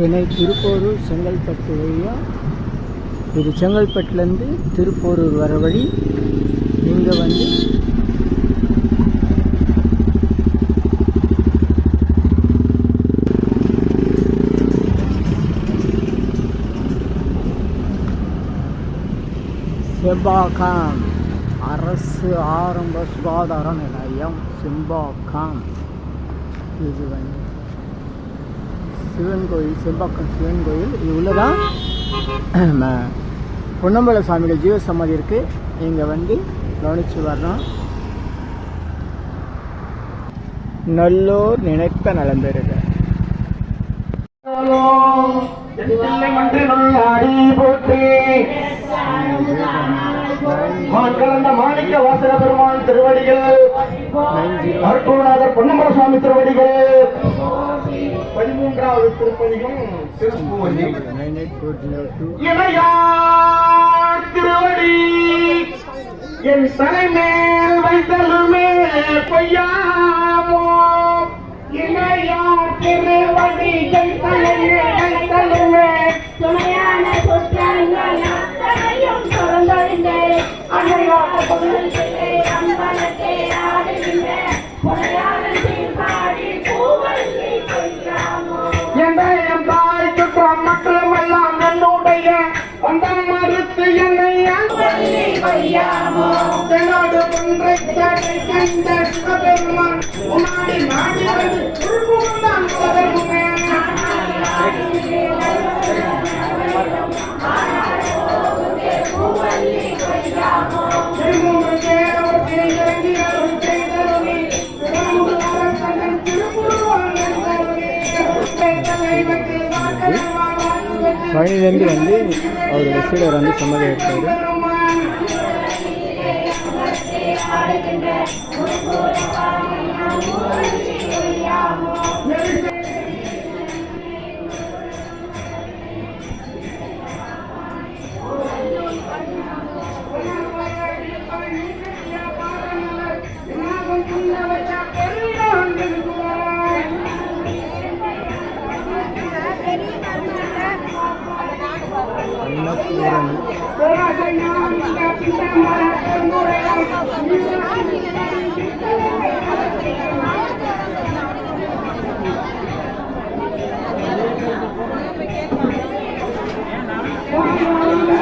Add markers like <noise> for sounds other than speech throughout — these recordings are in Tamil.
சென்னை திருப்போரூர் செங்கல்பட்டு வழியாக இது செங்கல்பட்டுலேருந்து திருப்போரூர் வர வழி. இங்கே வந்து செம்பாக்கம். அரசு ஆரம்ப சுகாதார நிலையம் செம்பாக்கம். இது வந்து சிவன் கோயில் செம்பாக்கம் சிவன் கோயில் இது உள்ளதான். நம்ம பொன்னம்பல சுவாமிகள் ஜீவ சமாதி இருக்குது இங்கே வந்து கவனித்து வர்றோம் நல்லோர் நினைத்த நலம் பெறுக மாணிக்க வாசக பெருமான் திருவடிகள் அற்புதநாதர் பொன்னம்பல சுவாமி திருவடிகள் பதிமூன்றாவது திருப்பதியும் திருப்பூரி இணையார் திருவடி? என் தலைமேல் வைத்தலுமே பொய்யாமோ? இணையார் திருவடி? என் தலைமேல் வைத்தலுமே துணையான சொற்றாங்கள் அத்தனையும் தொடர்ந்தொழிந்து அன்னையோட பொருள்களை அந்த மறுத்து என்னை பூவல்லி பொய்யாமோ என்னோடு உன்னாடி நாடி வந்து உள்புகுந்தான் பதறுமே. பழனிலேருந்து வந்து அவர் சீடர் வந்து சம்மதி எடுத்தார். பெருமான்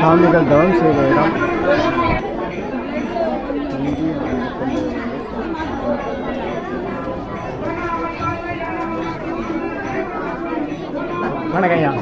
சாமிகள் தவம் செய்த இடம். வணக்கம் ஐயா.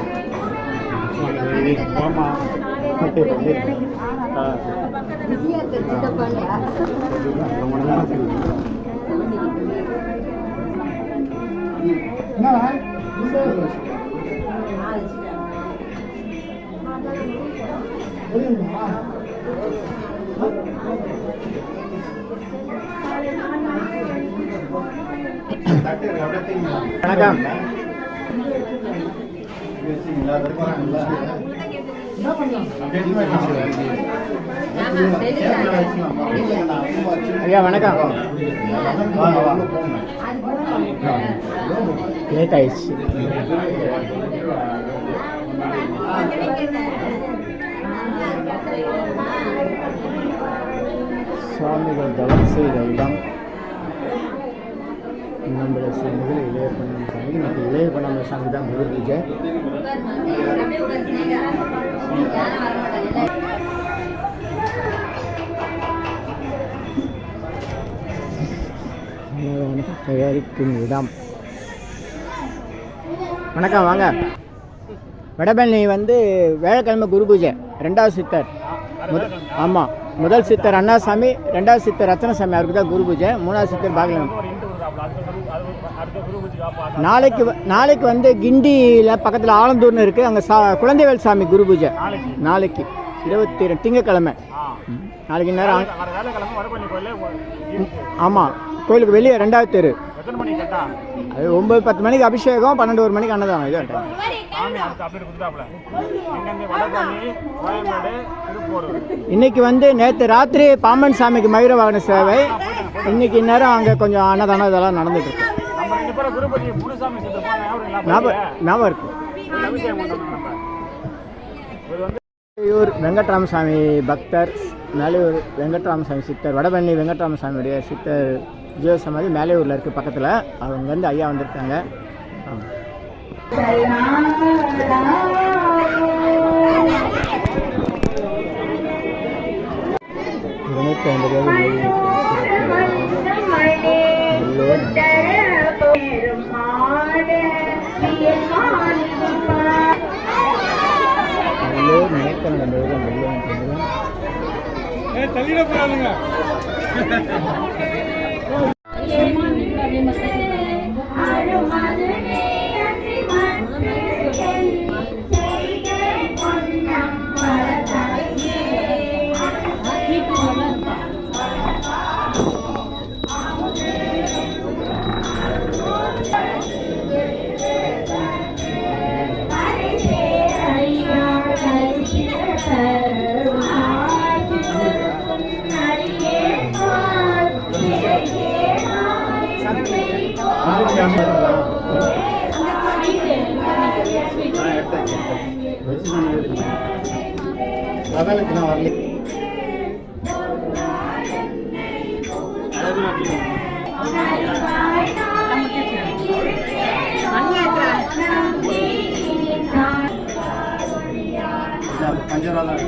வணக்கம். ஐயா வணக்கம். லேட் ஆயிடுச்சு. சுவாமிகள் தவம் செய்த இடம். நம்முடைய சுவாமிகள் இளைய சாமி நமக்கு இளைய சாமி தான் குரு பூஜை. தயாரிக்கும் இடம். வணக்கம் வாங்க. வடபழனி வந்து வேலைக்கிழமை குரு பூஜை ரெண்டாவது சித்தர். ஆமாம் முதல் சித்தர் அண்ணாசாமி ரெண்டாவது சித்தர் ரத்னசாமி அவருக்கு தான் குரு பூஜை மூணாவது சித்தர் பாகலம் நாளைக்கு வ- நாளைக்கு வந்து கிண்டியில் பக்கத்தில் ஆலந்தூர்னு இருக்குது அங்கே சா குழந்தைவேல் சாமி குரு பூஜை நாளைக்கு இருபத்தி ரெண்டு திங்கக்கிழமை நாளைக்கு நேரம் ஆமாம் கோயிலுக்கு வெளியே ரெண்டாவது தெரு அது ஒம்பது பத்து மணிக்கு அபிஷேகம் பன்னெண்டு ஒரு மணிக்கு அன்னதானம் இது இன்னைக்கு வந்து நேற்று ராத்திரி பாம்பன் சாமிக்கு மயூர வாகன சேவை. இன்னைக்கு நேரம் அங்கே கொஞ்சம் அன்னதானம் இதெல்லாம் நடந்துட்டு இருக்கு. ஞாபகம் இருக்கு. மேலையூர் வெங்கட்ராமசாமி பக்தர் மேலையூர் வெங்கட்ராமசாமி சித்தர் வடபழனி வெங்கட்ராமசாமியுடைய சித்தர் ஜீவ சமாதி மேலையூரில் இருக்குது பக்கத்தில். அவங்க வந்து ஐயா வந்திருக்காங்க. ஆமாம் இருநூற்றி ஐம்பது நல்லூர் அதற்கு நான் வரல. பஞ்சராலாம்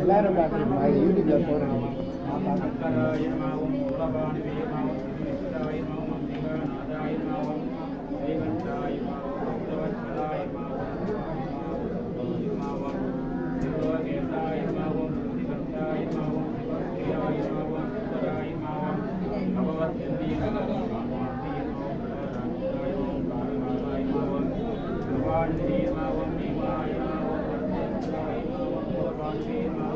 எல்லாரும் பார்க்குறேன் யூடியூப்ல Amen.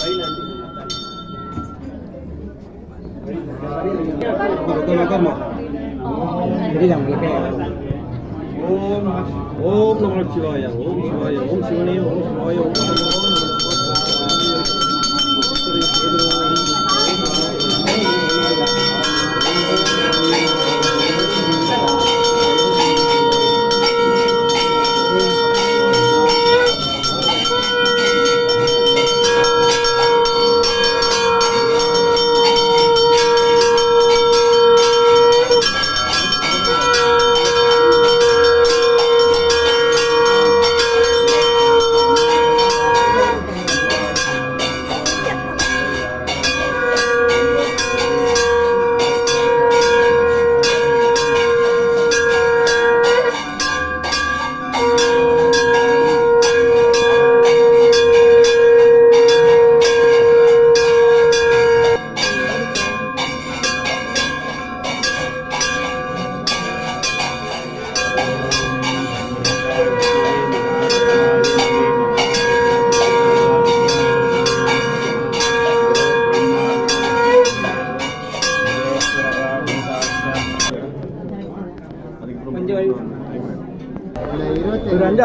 పైన Betul mak. Jadi yang mereka. Om, Om Namah Shivaya, Om Shivaya, Om Shivani, Om Shivaya, Om Shivaya.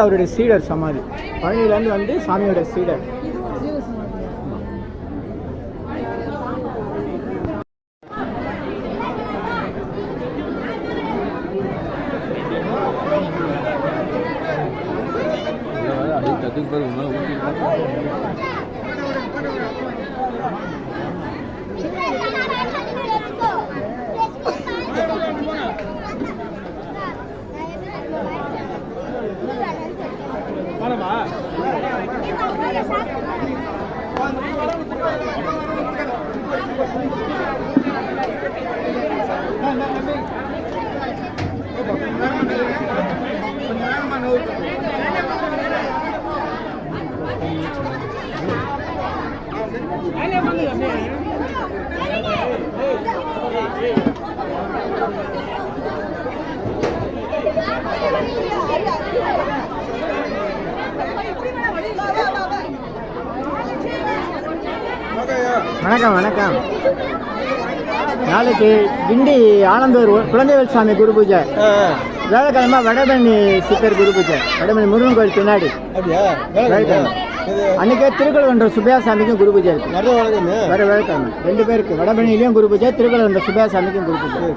அவருடைய சீடர் சமாதி. பழனியிலேருந்து வந்து சாமியோட சீடர். வணக்கம் வணக்கம். நாளைக்கு கிண்டி ஆனந்தூர் குழந்தைவேல் சாமி குரு பூஜை. வேலைக்கிழமை வடபழனி சித்தர் குரு பூஜை. வடபழனி முருகன் கோயில் பின்னாடி. அப்படியா? வேலைக்கிழமை அன்னைக்கே திருக்குளவன்ற சுபையா சாமிக்கும் குரு பூஜை இருக்கு. நிறைய வழங்குங்க வர வேலைக்கிழமை ரெண்டு பேருக்கு வடபழனிலையும் குரு பூஜை திருக்குளவன்ற சுபையா சாமிக்கும் குரு பூஜை.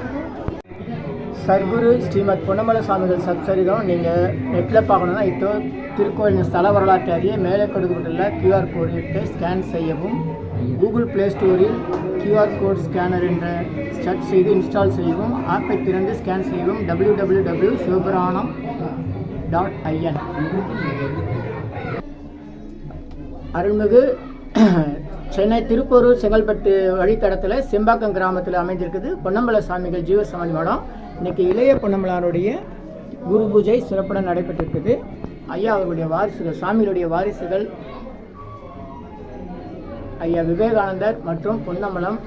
சர்க்குரு ஸ்ரீமத் பொன்னமலை சுவாமிகள் சத்சரிதம் நீங்கள் நெட்டில் பார்க்கணுன்னா இப்போ திருக்கோயிலின் ஸ்தல வரலாற்று அறிய மேலே கொடுக்கப்பட்டுள்ள கியூஆர் கோடு இட்டு ஸ்கேன் செய்யவும் கூகுள் ப்ளே ஸ்டோரில் கியூஆர் கோட் ஸ்கேனர் என்ற சர்ச் செய்து இன்ஸ்டால் செய்யவும் ஆப்பை திறந்து ஸ்கேன் செய்யவும் W W W Sivapuranam dot in அருள்மிகு <clears throat> சென்னை திருப்பூரூர் செங்கல்பட்டு வழித்தடத்தில் செம்பாக்கம் கிராமத்தில் அமைந்திருக்குது. பொன்னம்பல சாமிகள் ஜீவசமாதி மடம். இன்னைக்கு இளைய பொன்னம்பலாருடைய குரு பூஜை சிறப்புடன் நடைபெற்றிருக்குது. ஐயா அவருடைய வாரிசுகள் சாமிகளுடைய வாரிசுகள் ஐயா விவேகானந்தர் மற்றும் பொன்னம்பலம்.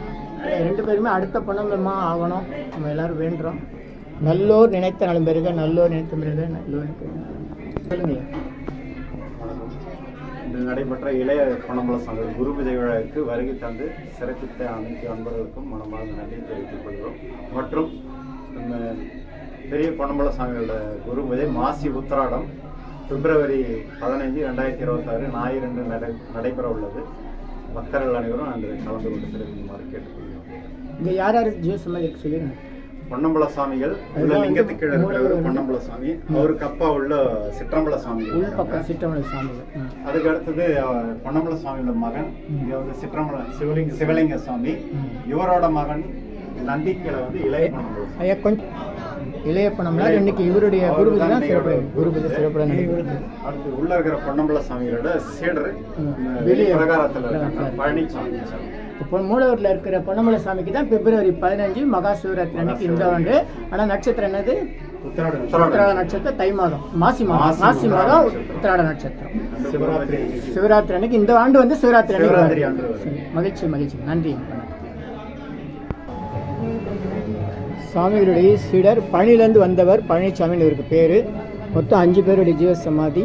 ரெண்டு பேருமே அடுத்த பொன்னம்பலமாக ஆகணும். நம்ம எல்லாரும் வேண்டுறோம். நல்லோர் நினைத்த நலம் பெருக நல்லோர் நினைத்த பெருக நல்லோர் சொல்லுங்கள் இன்று நடைபெற்ற இளைய பணம்பல சங்க குரு பூஜை விழாவிற்கு வருகை தந்து சிறப்பித்த அனைத்து அன்பர்களுக்கும் மனமார்ந்த நன்றி தெரிவித்துக் கொள்கிறோம். மற்றும் இந்த பெரிய பொன்னம்பல சாமிகளோட குரு பூஜை மாசி உத்திராடம் பிப்ரவரி பதினைஞ்சு ரெண்டாயிரத்தி இருபத்தாறு ஞாயிறு என்று நடை நடைபெற உள்ளது. பக்தர்கள் அனைவரும் அன்று கலந்து கொண்டு சிறப்பிக்குமாறு கேட்டுக்கொள்கிறோம். இங்கே யார் யார் ஜீவசமாதி இருக்கு சொல்லிடுங்க பொன்னம்பல சாமிகள் உள்ள லிங்கத்துக்கு கீழே இருக்கிறவர் பொன்னம்பல சாமி அவருக்கு அப்பா உள்ள சிற்றம்பல சாமி உள் இருக்காங்க. பக்கம் சிற்றமலை சாமிகள். ம். அதுக்கு அடுத்தது பொன்னம்பல சுவாமியோட மகன் இங்க வந்து சிற்றம்பல சிவலிங்க சிவலிங்க சுவாமி இவரோட மகன் நந்திக்கீழ வந்து இளைய சுவாமி. ஐயா கொஞ்சம் இளைய பணம்னா இன்னைக்கு இவருடைய குரு பூஜை தான் சிறப்பு குரு பூஜை சிறப்புடன் நடைபெறுது அடுத்து உள்ள இருக்கிற பொன்னம்பல சாமியோட சீடர் வெளியே. பிரகாரத்துல. பழனிசாமி மூலவரில் இருக்கிற பொன்னமலை சாமிக்கு தான் பிப்ரவரி பதினஞ்சு மகா சிவராத்திரி அன்னைக்கு இந்த ஆண்டு. ஆனால் நட்சத்திரம் என்னது? உத்திராட நட்சத்திரம். தை மாதம். மாசி மாதம். மாசி மாதம். உத்திராட நட்சத்திரம். சிவராத்திரி. அன்னைக்கு இந்த ஆண்டு வந்து சிவராத்திரி அன்னைக்கு மகிழ்ச்சி மகிழ்ச்சி. நன்றி. சுவாமிகளுடைய சீடர் பழனியிலேருந்து வந்தவர் பழனிசாமின்னு இவருக்கு பேர். மொத்தம் அஞ்சு பேருடைய ஜீவசமாதி.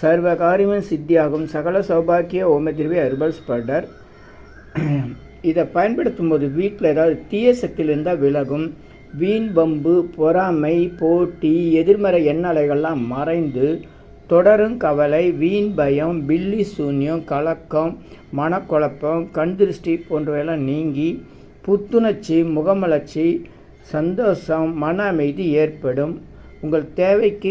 சர்வகாரியமும் சித்தியாகும். சகல சௌபாக்கிய ஓமதிர்வி அர்பல்ஸ் பவுடர் இதை பயன்படுத்தும் போது வீட்டில் ஏதாவது தீய சக்தியிலிருந்தால் விலகும். வீண் பம்பு பொறாமை போட்டி எதிர்மறை எண்ணலைகள்லாம் மறைந்து தொடரும் கவலை வீண் பயம் பில்லி சூன்யம் கலக்கம் மனக்குழப்பம் கண் திருஷ்டி போன்றவையெல்லாம் நீங்கி புத்துணர்ச்சி முகமலர்ச்சி சந்தோஷம் மன அமைதி ஏற்படும். உங்கள் தேவைக்கு